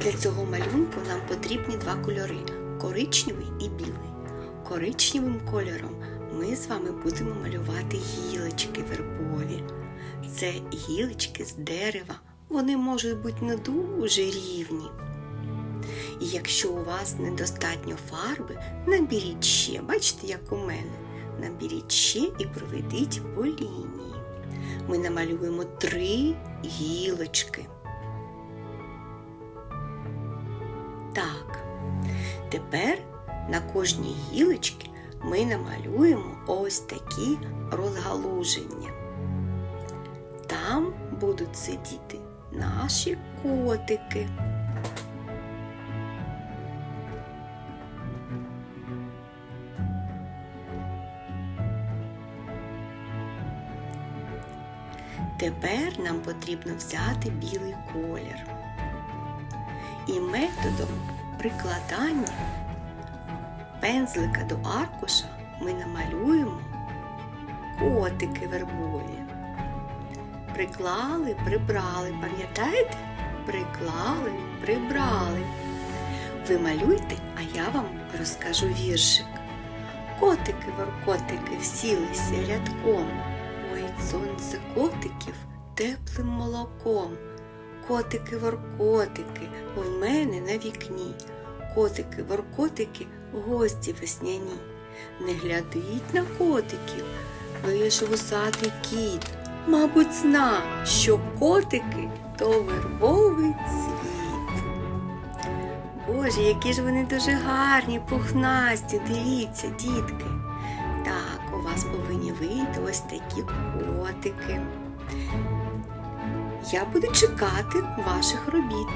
Для цього малюнку нам потрібні два кольори коричневий і білий. Коричневим кольором ми з вами будемо малювати гілочки вербові. Це гілочки з дерева. Вони можуть бути не дуже рівні. І якщо у вас недостатньо фарби, наберіть ще, бачите, як у мене. Наберіть ще і проведіть по лінії. Ми намалюємо три гілочки. Так, тепер на кожній гілочці ми намалюємо ось такі розгалуження. Там будуть сидіти наші котики. Тепер нам потрібно взяти білий колір. І методом прикладання пензлика до аркуша ми намалюємо котики вербові. Приклали, прибрали, пам'ятаєте? Приклали, прибрали. Ви малюйте, а я вам розкажу віршик. Котики, воркотики всілися рядком, Поїть сонце котиків теплим молоком. Котики, воркотики в мене на вікні. Котики, воркотики, гості весняні. Не глядить на котиків, лиш вусатий кіт. Мабуть, зна, що котики то вербовий цвіт. Боже, які ж вони дуже гарні, пухнасті, дивіться, дітки. Так, у вас повинні вийти ось такі котики. Я буду чекати ваших робіт.